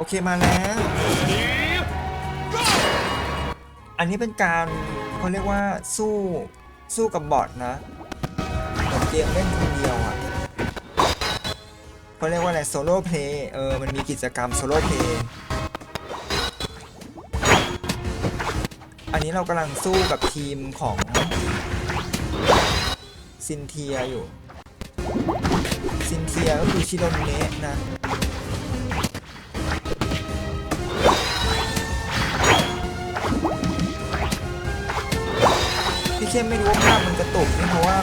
โอเคมาแล้ว อันนี้เป็นการเขาเรียกว่าสู้สู้กับบอทนะเหมือนเกมเล่นคนเดียวอะเขาเรียกว่าอะไรโซโล่เพลย์เออมันมีกิจกรรมโซโล่เพลย์อันนี้เรากำลังสู้กับทีมของซินเทียอยู่ ซินเทียก็คือชิโดเนะนะ เข้มไม่รู้ว่าภาพมันกระตุกเพราะว่า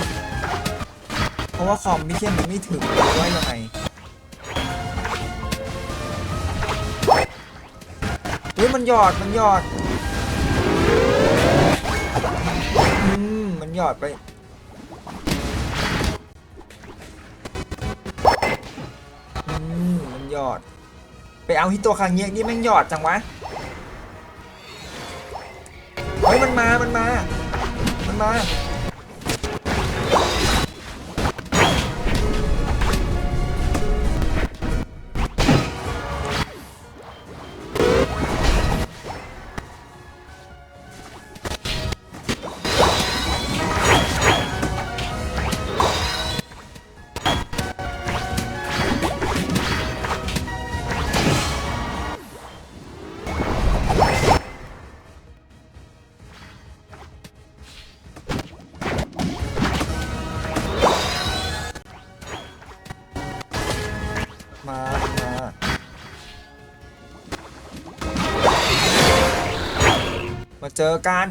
เพราะว่าคอมพี่เข้มมันไม่ถึงหรือว่ายังไงเฮ้ยมันหยอดมันหยอดอืมมันหยอดไปอืมมันหยอด ไปเอาที่ตัวคางเงี้ยนี่ม่งหยอดจังวะเฮ้ยมันมา มันมา มัน เจอกัน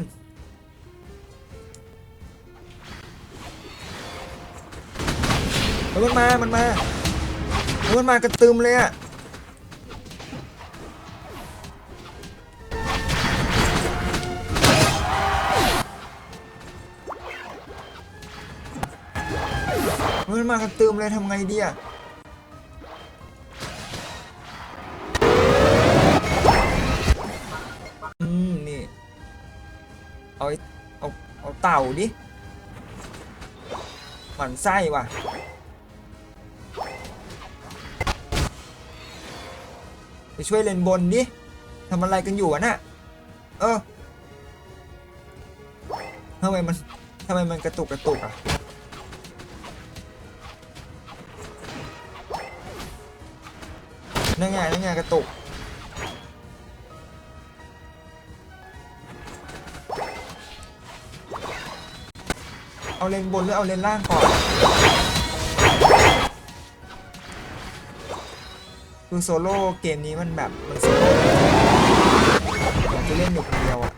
มันมา มันมา มันมากระตึมเลยอะมันมากระตึมเลยทำไงดีอะ เอาไอ้เอาเอาเต่าดิหมันไส้ว่ะไปช่วยเลนบนดิทำอะไรกันอยู่อะน่ะเออทำไมมันทำไมมันกระตุกกระตุกอะนั่นไงนั่นไงกระตุก เอาเลนบนหรือเอาเลนล่างก่อน คือโซโล่เกมนี้มันแบบมันโซโล่ผมจะเล่นอยู่คนเดียวอะ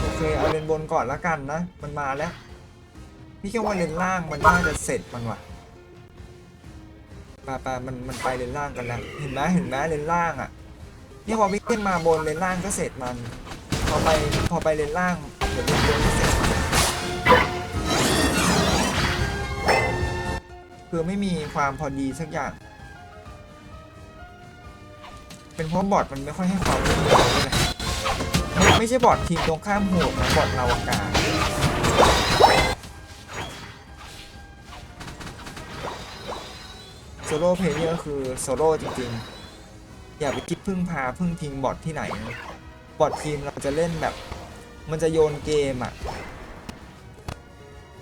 โอเคเอาเลนบนก่อนละกันนะ มันมาแล้ว พี่แค่ว่าเลนล่างมันน่าจะเสร็จมันว่ะ ปาปามันมันไปเลนล่างกันแล้วเห็นไหมเห็นไหมเลนล่างอะเนี่ยพอพี่งขึ้นมาบนเลนล่างก็เสร็จมัน พอไปพอไปเลนล่างเดี๋ยวเลนบนก็เสร็จคือไม่มีความพอดีสักอย่าง เป็นเพราะบอทมันไม่ค่อยให้ความร่วมมือเลยไม่ไม่ใช่บอททีมตรงข้ามโหดนะบอทเราอากาศ ซโล่เพลเยอร์คือโซโล่จริงๆ อย่าไปคิดพึ่งพาพึ่งพิงบอทที่ไหน บอททีมเราจะเล่นแบบ มันจะโยนเกมอะ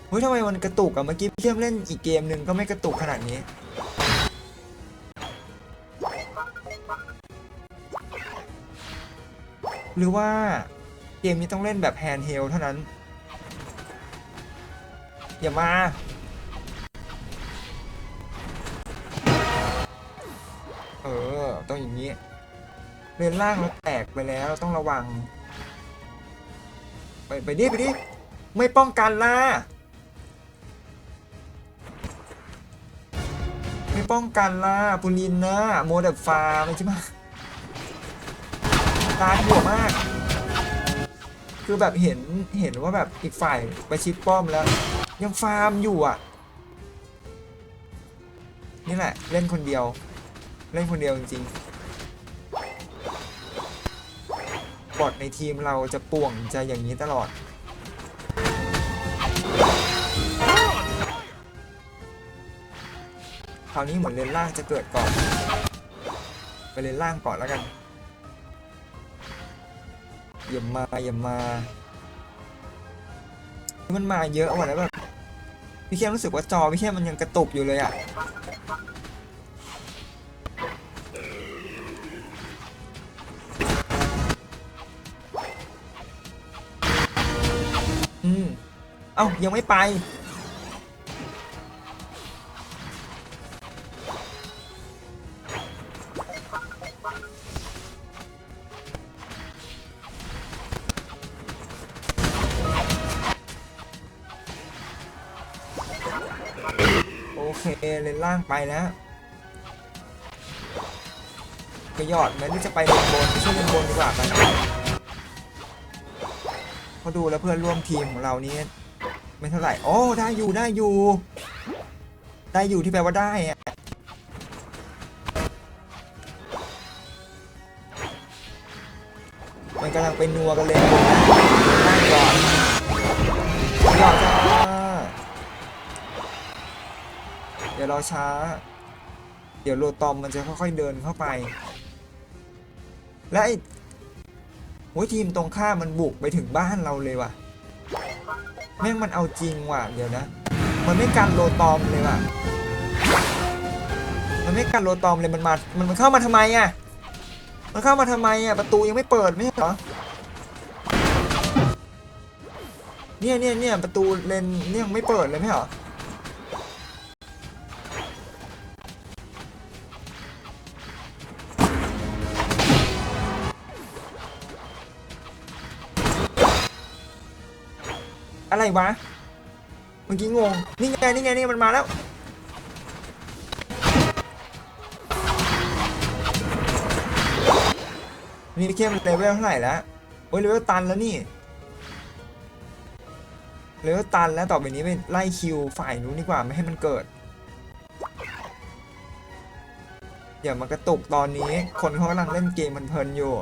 เฮ้ยทำไมมันกระตุกอะเมื่อกี้เพี่เข้มเล่นอีกเกมหนึ่งก็ไม่กระตุกขนาดนี้หรือว่าเกมนี้ต้องเล่นแบบแฮนด์เฮลเท่านั้น อย่ามา ออ ต้องอย่างนี้เลนล่างเราแตกไปแล้วต้องระวัง ไปไปดิไปดิไม่ป้องกันล่ะไม่ป้องกันล่ะปุลินนะโมเดบฟาร์มใช่ไหมตาหัวมาก คือแบบเห็นเห็นว่าแบบอีกฝ่ายไปชิดป้อมแล้ว ยังฟาร์มอยู่อะ นี่แหละ เล่นคนเดียว เล่นคนเดียวจริงๆบอทในทีมเราจะป่วงจะอย่างนี้ตลอด คราวนี้เหมือนเลนล่างจะเกิดก่อน ไปเลนล่างก่อนแล้วกันอย่ามาอย่ามา มันมาเยอะว่ะแล้วแบบพี่เข้มรู้สึกว่าจอพี่เข้มมันยังกระตุกอยู่เลยอะ อืม เอ้า ยังไม่ไป โอเค เลนล่างไปแล้วไปหยอดไหมหรือจะไปเลนบนไปช่วยเลนบนดีกว่าไปเพ ราะดูแล้วเพื่อนร่วมทีมของเรานี่ไม่เท่าไหร่ โอ้ ได้อยู่ได้อยู่ ได้อยู่ที่แปลว่าได้อะมันกำลังไปนัวกันเลยนั่งก่อนหยอดจ้าเดี๋ยวเราช้า เดี๋ยวโลตอมมันจะค่อยๆเดินเข้าไป และไอ อ้ยทีมตรงข้ามมันบุกไปถึงบ้านเราเลยว่ะ แม่งมันเอาจริงว่ะเดี๋ยวนะ มันไม่กันโลตอมเลยว่ะ มันไม่กันโลตอมเลยมันมา มันมันเข้ามาทำไมอะ มันเข้ามาทำไมอะประตูยังไม่เปิดไม่เหรอ เนี่ยเนี่ยเนี่ยประตูเลนเนี่ยยังไม่เปิดเลยไม่เหรอ อะไรวะ เมื่อกี้งง นี่ไง นี่ไง นี่มันมาแล้ว นี่เข้มเลเวลเท่าไหร่แล้ว โอ้ยเลเวลตันแล้วนี่ เลเวลตันแล้วต่อไปนี้ไปไล่คิวฝ่ายนู้นดีกว่าไม่ให้มันเกิดอย่ามากระตุกตอนนี้ คนเขากำลังเล่นเกมมันเพลินอยู่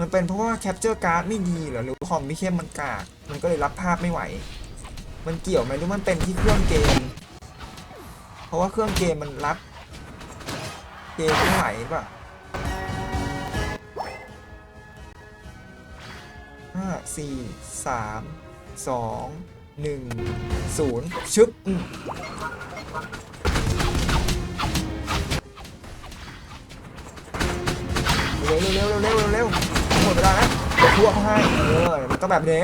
มันเป็นเพราะว่าแคปเจอร์การ์ดไม่ดีเหรอหรือคอมพี่เข้มมันกากมันก็เลยรับภาพไม่ไหว มันเกี่ยวไหมหรือมันเป็นที่เครื่องเกม เพราะว่าเครื่องเกมมันรับเกมไม่ไหวป่ะห้าสี่สามสองหนึ่งศูนย์ชึบอืมเร็วเร็วเร็วเร็วเร็วเร็ว หมดเวลาแล้วพวกให้เออมันก็แบบนี้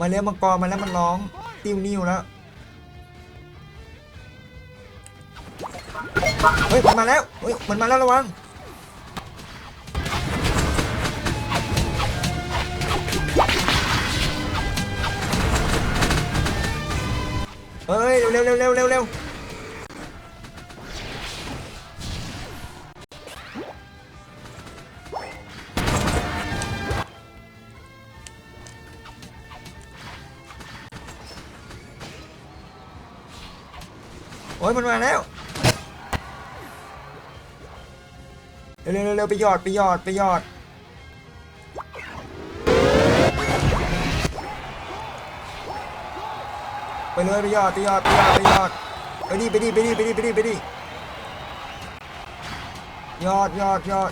มาเรียมังกรมาแล้วมันร้อง ติ้วนิ้วแล้วเฮ้ยมันมาแล้วเฮ้ยมันมาแล้วระวังเฮ้ยเร็วเร็วเร็วเร็วเร็ว ยมันมาแล้วเร็วเร็วไปหยอดไปหยอดไปหยอดไปเลยไปยอดไปยอดไปยอดไปยอดไปดิไปดิไปดิไปดิไปดิไปดิยอดยอดยอด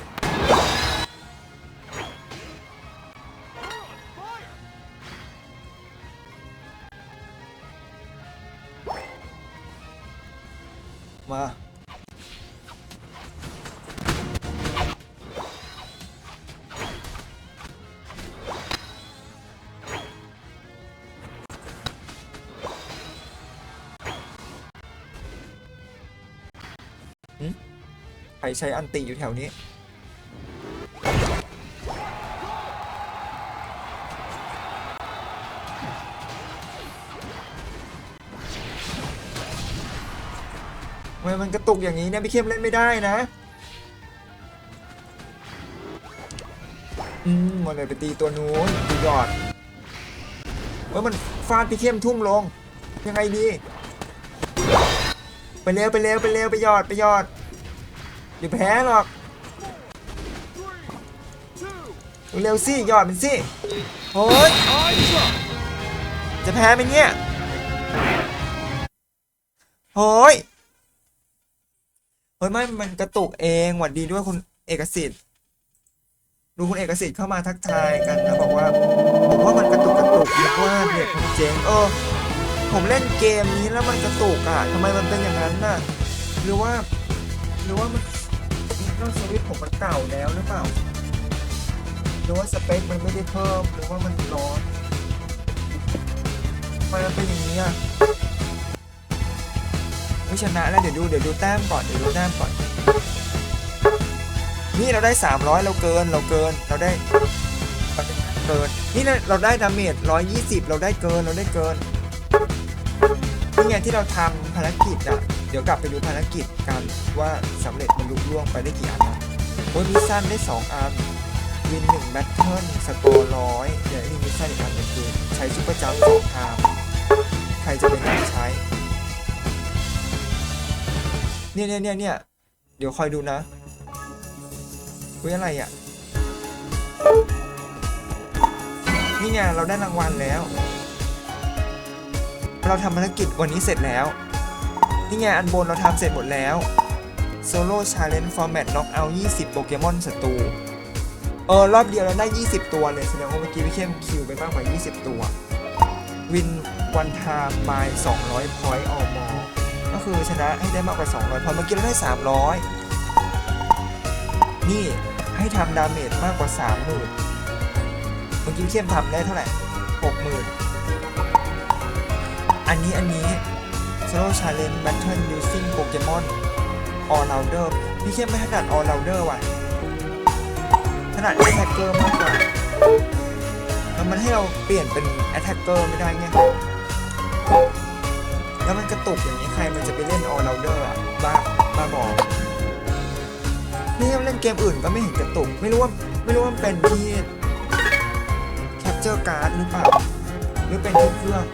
รใช้อันติอยู่แถวนี้ทำไมมันกระตุกอย่างนี้เนี่ยพี่เข้มเล่นไม่ได้นะ อืมมันเลยไปตีตัวนู้นตียอดเฮ้ยมันฟาดพี่เข้มทุ่มลง ยังไงดี ไปเร็วไปเร็วไปเร็วไปยอดไปยอด เดี๋ยวแพ้หรอกเร็วสิหยอดมันสิโอ้ยจะแพ้ไหมเนี่ยโอ้ยเฮ้ยไม่ มันกระตุกเองหวัดดีด้วยคุณเอกสิทธิ์ดูคุณเอกสิทธิ์เข้ามาทักทายกันนะบอกว่าผมว่ามันกระตุกกระตุกนึกว่าเน็ตผมเจ๊งเออผมเล่นเกมนี้แล้วมันกระตุกอะทำไมมันเป็นอย่างนั้นน่ะหรือว่า หรือว่ามัน นอกสวิตผมมันเก่าแล้วหรือเปล่าหรือว่าสเปคมันไม่ได้เพิ่มหรือว่ามันร้อนทำไมมันเป็นอย่างนี้อะไม่ชนะแล้วเดี๋ยวดูเดี๋ยวดูแต้มก่อนเดี๋ยวดูแต้มก่อน นี่เราได้ 300 เราเกินเราเกินเราได้เกินนี่เราได้ดาเมจ120 เราได้เกินเราได้เกินนี่ไงที่เราทำภารกิจอะ ดี๋ยวกลับไปดูภารกิจกันว่าสำเร็จมันลุล่วงไปได้กี่อันนะโอ้ยมิชชั่นได้ 2 อันวินหนึ่งแบทเทิลสโตร์ร้อยเดี๋ยวนี่มิชชั่นอีกอันหนึงคือใช้ซุปเปอร์จัมป์สองทามใครจะเป็นคนใช้ เนี่ยเนี่ยเนี่ยเนี่ยเดี๋ยวคอยดูนะคุยอะไรอะ นี่ไงเราได้รางวัลแล้ว เราทำภารกิจวันนี้เสร็จแล้ว นี่ไงอันบนเราทำเสร็จหมดแล้ว Solo Challenge Format Knockout 20 โปเกมอนศัตรูเออรอบเดียวเราได้ 20 ตัวเลยแสดงว่าเมื่อกี้พี่เข้มคิวไปมากกว่า 20 ตัววินวันทามบาย200 point or more ก็คือชนะให้ได้มากกว่า 200 พอเมื่อกี้เราได้ 300 นี่ให้ทำดาเมจมากกว่า 30,000เมื่อกี้เข้มทำได้เท่าไหร่ 60,000 อันนี้อันนี้ Solo Challenge Battle Using Pokemon All Rounder พี่เข้มไม่ถนัด All Rounder ว่ะถนัด Attacker มากกว่าแล้วมันให้เราเปลี่ยนเป็น Attacker ไม่ได้ไงแล้วมันกระตุกอย่างนี้ใครมันจะไปเล่น All Rounder อะบ้าบ้าบอนี่เล่นเกมอื่นก็ไม่เห็นกระตุก ไม่รู้ว่าไม่รู้ว่าเป็นที่ Capture Card หรือเปล่า หรือเป็นที่เครื่อง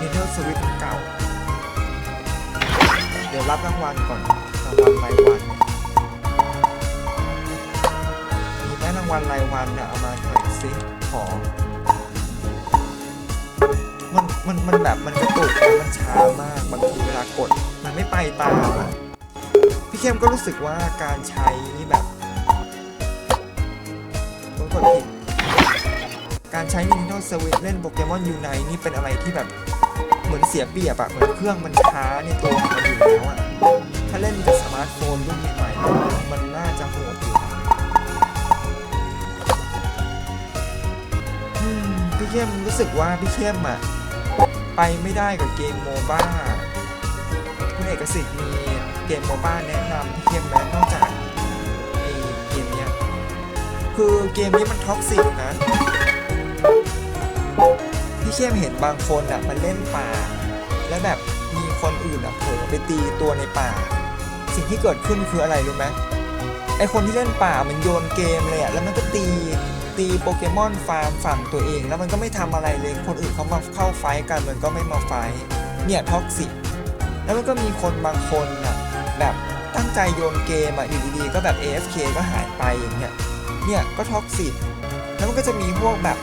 Nintendo Switch เก่า เดี๋ยวรับรางวัลก่อนรางวัลรายวันมีได้รางวัลรายวันเนะเอามาหน่อยสิขอมันมันมันแบบมันกระตุกมันช้ามากบางทีเวลากด มันไม่ไปตามอะพี่เข้มก็รู้สึกว่าการใช้นี่แบบต้องกดผิดการใช้ Nintendo Switch เล่นโปเกมอนยูไนนี่เป็นอะไรที่แบบเหมือนเสียเปรียบอะเหมือนเครื่องมันช้าในตัวมัน อยู่แล้วอะถ้าเล่นกับสมาร์ทโฟนรุ่นใหม่ๆมันน่าจะโหดอยู่นะอืมพี่เข้มรู้สึกว่าพี่เข้มอะไปไม่ได้กับเกมโมบ้าคุณเอกสิทธิ์มีเกมโมบ้าแนะนำพี่เข้มแม้นอกจากไอเกมเนี้ยคือเกมนี้มันท็อกซิกนะพี่เข้มเห็นบางคนอะมันเล่นป่า แล้วแบบ คนอื่นอะเผลอไปตีตัวในป่า สิ่งที่เกิดขึ้นคืออะไรรู้ไหมไอคนที่เล่นป่ามันโยนเกมเลยอะแล้วมันก็ตีตีโปเกมอนฟาร์มฝั่งตัวเอง แล้วมันก็ไม่ทำอะไรเลย คนอื่นเขามาเข้าไฟกันมันก็ไม่มาไฟเนี่ยท็อกซิกแล้วมันก็มีคนบางคนอะแบบตั้งใจโยนเกมอะอยู่ดีๆก็แบบ AFK ก็หายไปอย่างเงี้ยเนี่ยก็ท็อกซิกแล้วมันก็จะมีพวกแบบ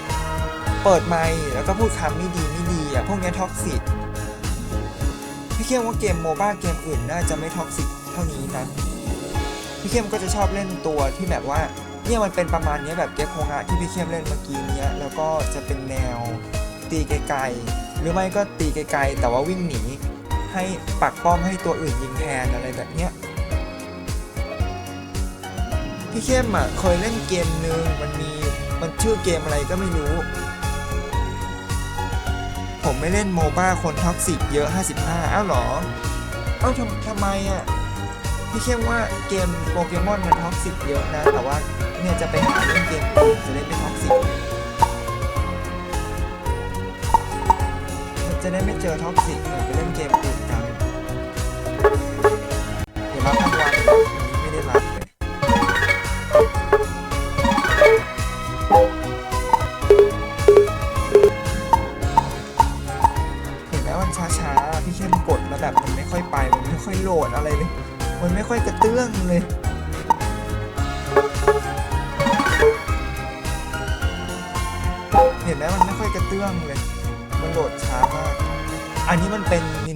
เปิดไมค์แล้วก็พูดคำไม่ดีไม่ดีอะพวกเนี้ท็อกซิก พี่เข้มว่าเกมโมบ้าเกมอื่นน่าจะไม่ท็อกซิกเท่านี้นะพี่เข้มก็จะชอบเล่นตัวที่แบบว่าเนี่ยมันเป็นประมาณนี้แบบเก็กโฮงะที่พี่เข้มเล่นเมื่อกี้เนี้ยแล้วก็จะเป็นแนวตีไกลๆหรือไม่ก็ตีไกลๆ แต่ว่าวิ่งหนีให้ปักป้อมให้ตัวอื่นยิงแทนอะไรแบบเนี้ยพี่เข้มอะเคยเล่นเกมนึงมันมีมันชื่อเกมอะไรก็ไม่รู้ ผมไม่เล่นโมบ้าคนท็อกซิกเยอะ 55 อ้าวหรอ เอ้าทำทำไมอะ พี่เข้มว่าเกมโปเกมอนมันท็อกซิกเยอะนะ แต่ว่าเนี่ยจะไปหาเล่นเกมอื่นจะเล่นไม่ท็อกซิกจะได้ไม่เจอท็อกซิกเนี่ยไปเล่นเกมอื่น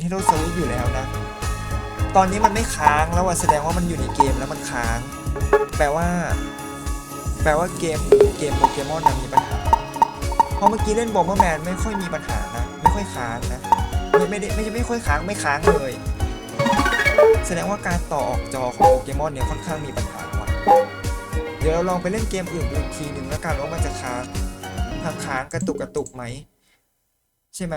มันเป็น Nintendo Switch อยู่แล้วนะ ตอนนี้มันไม่ค้างแล้วอะแสดงว่ามันอยู่ในเกมแล้วมันค้าง แปลว่า แปลว่าเกมเกมโปเกมอนนะมีปัญหา เพราะเมื่อกี้เล่นบอมเบอร์แมนไม่ค่อยมีปัญหานะ ไม่ค่อยค้างนะ ไม่ไม่ได้ไม่ใช่ไม่ค่อยค้างไม่ค้างเลย แสดงว่าการต่อออกจอของโปเกมอนเนี่ยค่อนข้างมีปัญหาว่ะเดี๋ยวเราลองไปเล่นเกมอื่นดูอีกทีหนึ่งแล้วกันว่ามันจะค้างค้างกระตุกกระตุกไหมใช่ไหม